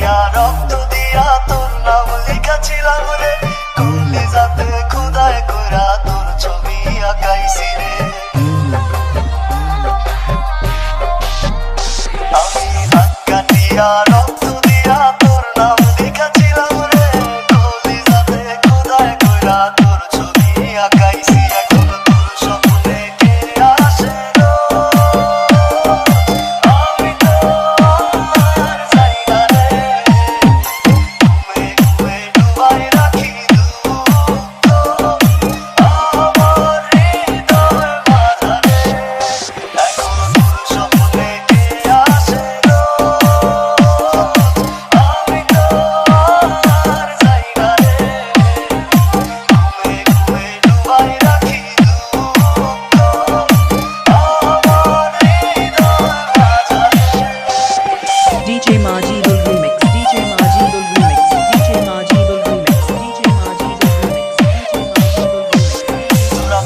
দিয়া, রক্ত দিয়া তোর নাম লিখাছিলাম রে। করলি যাতে খুদায় করা তোর ছবি আঁকাইছি রে। আমি হাত কাটিয়া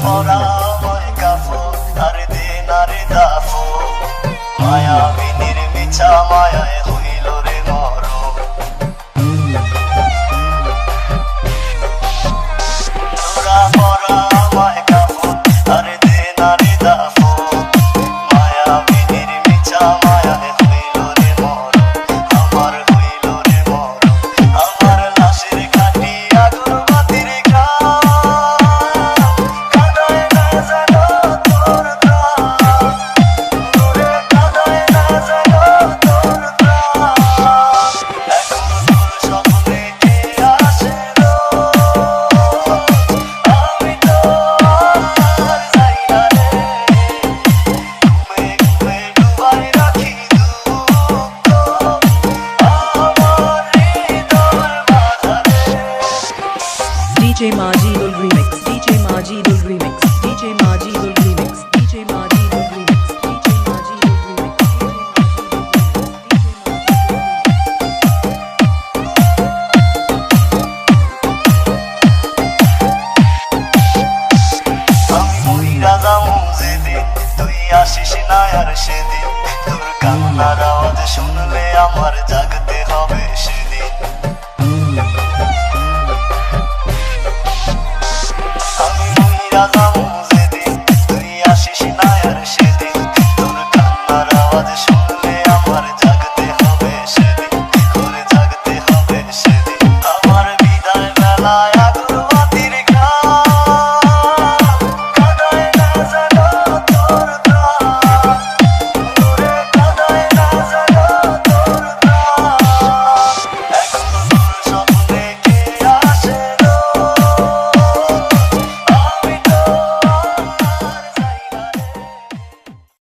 পরা বই কাফো আর দিন আর দাফো মায়া বিনির মিছা মায়া DJ Majidul Remix DJ Majidul Remix DJ Majidul Remix DJ Majidul Remix DJ Majidul Remix আমি রাগা মুজিদি তুই আসিস না আর সেদিন তোর কান্নার আওয়াজ শুনলে আমার জাগতে হবে সেদিন Yeah.